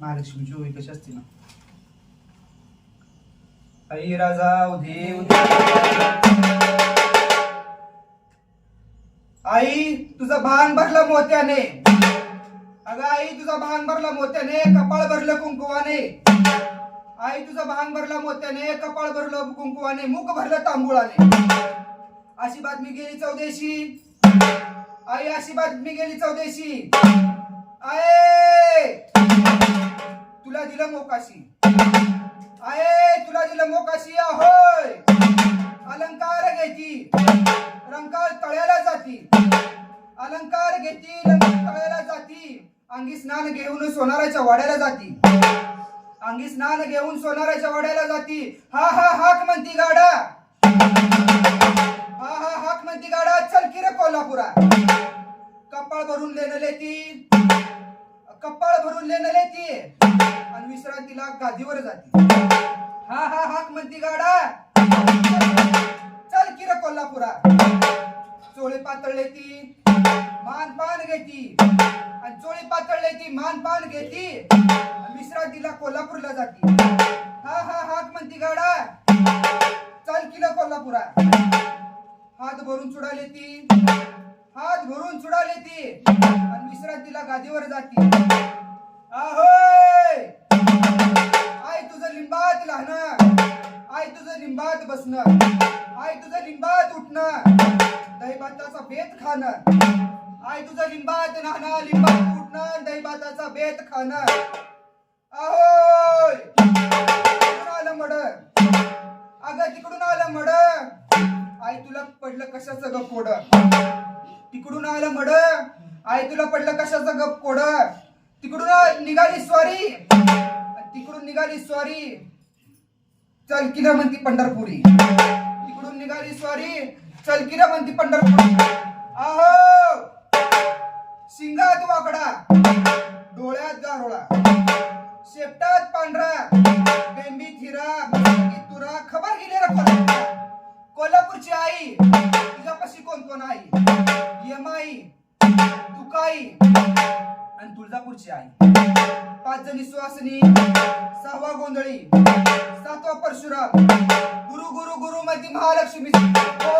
महालक्ष्मीची ओवी कशी असते ना? आई राजा उधे आई तुझा भान भरला मोत्याने. अगं आई तुझा भान भरला मोत्याने कपाळ भरलं कुंकुवाने. आई तुझा भान भरला मोत्याने कपाळ भरलं कुंकुवाने मुख भरलं तांबुळाने. अशी बातमी गेली चौदेशी. आई अशी बातमी गेली चौदेशी. आय! तुला दिलं मोकाशी. आहे तुला दिलं मोकाशी होय अलंकार घेती. रंकाळ तळ्याला जाती. अलंकार घेती तळ्याला जाती. अंगी स्नान घेऊन सोनाराच्या वाड्याला जाती. अंगी स्नान घेऊन सोनाराच्या वाड्याला जाती. हा हा हाक म्हणती गाडा. कपाळ भरून लेणं लेती आणि विश्रांतीला गादीवर जाते. हा हा हाक म्हणती गाडा. चल किर कोल्हापुरा. चोळी पातळले ती मान पान घेती. आणि चोळी पातळले ती मान पान घेती. आणि विश्रांतीला कोल्हापूरला जाती. हा हा हाक म्हणती गाडा. चल की कोल्हापुरा. हात भरून चुडाले ती. हात भरून चुडाले ती. आणि विश्रांतीला गादीवर जाती. आहोय! आई तुझं लिंबात लहान आई तुझं लिंबात बसणं आई तुझं लिंबात उठणं दहीभाताचा बेत खाणं आई तुझं लिंबात नाहणं लिंबात उठणं दहीभाताचा बेत खाणं आहोय! तिकडून आलं मड अगं तिकडून आलं मड आई तुला पडलं कशाचं ग फोड तिकडून आलं मड आई तुला पडलं कशाचं गप कोड? तिकडून निघाली स्वारी. तिकडून निघाली स्वारी. चल किरा म्हणती पंढरपुरी. तिकडून निघाली स्वारी. चल किरा म्हणती पंढरपुरी. आहो! शिंगात वाकडा डोळ्यात गारोळा. शेपटात पांढरा. बेंबी थिरा तुरा. खबर गेली रे कोल्हापूरची आई. तुझ्यापाशी कोण कोण आई यमाई. तुकाई आणि तुळजापूरची आई. पाच जणी सुवासिनी सहावा गोंधळी सातवा परशुराम गुरु गुरु गुरु मध्ये महालक्ष्मी ओ हो,